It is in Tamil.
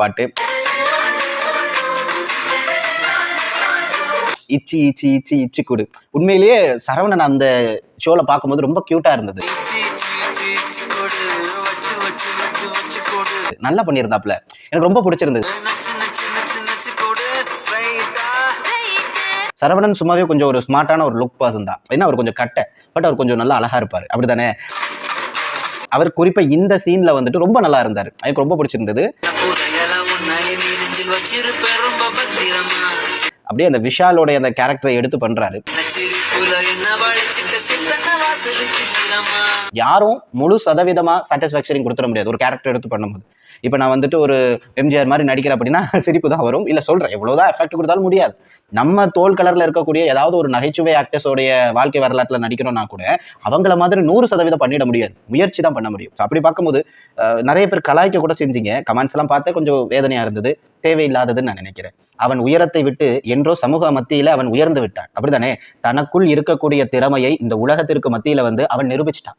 பாட்டு. இச்சி இச்சி இச்சி இச்சி கூடு. உண்மையிலேயே சரவணன் அந்த ஷோல பார்க்கும்போது ரொம்ப கியூட்டா இருந்தது. நல்லா பண்ணியிருந்தாப்ல எனக்கு ரொம்ப பிடிச்சிருந்தது. சரவணன் சும்மாவே கொஞ்சம் ஒரு ஸ்மார்ட்டான ஒரு லுக் பர்சன் தான். ஏன்னா அவர் கொஞ்சம் கட்டை. பட் அவர் கொஞ்சம் நல்லா அழகா இருப்பார். அப்படிதானே? அவர் குறிப்பாக இந்த சீன்ல வந்துட்டு ரொம்ப நல்லா இருந்தார். எனக்கு ரொம்ப பிடிச்சிருந்தது. அப்படியே அந்த விஷாலோட அந்த கேரக்டரை எடுத்து பண்றாரு யாரும் முழு சதவீதமா சாட்டிஸ்ஃபேக்சரிங் கொடுத்துட முடியாது. ஒரு கேரக்டர் எடுத்து பண்ணும்போது. இப்போ நான் வந்துட்டு ஒரு எம்ஜிஆர் மாதிரி நடிக்கிறேன் அப்படின்னா சிரிப்பு தான் வரும். இல்லை சொல்கிறேன் எவ்வளோதான் எஃபெக்ட் கொடுத்தாலும் முடியாது. நம்ம தோல் கலரில் இருக்கக்கூடிய ஏதாவது ஒரு நகைச்சுவை ஆக்டர்ஸோடைய வாழ்க்கை வரலாற்றில் நடிக்கிறோம்னா கூட அவங்கள மாதிரி நூறு சதவீதம் பண்ணிட முடியாது. முயற்சி தான் பண்ண முடியும். ஸோ அப்படி பார்க்கும்போது நிறைய பேர் கலாய்க்க கூட செஞ்சீங்க. கமெண்ட்ஸ் எல்லாம் பார்த்தா கொஞ்சம் வேதனையாக இருந்தது தேவையில்லாததுன்னு நான் நினைக்கிறேன். அவன் உயரத்தை விட்டு என்றோ சமூக மத்தியில அவன் உயர்ந்து விட்டான். அப்படிதானே தனக்குள் இருக்கக்கூடிய திறமையை இந்த உலகத்திற்கு மத்தியில வந்து அவன் நிரூபிச்சிட்டான்.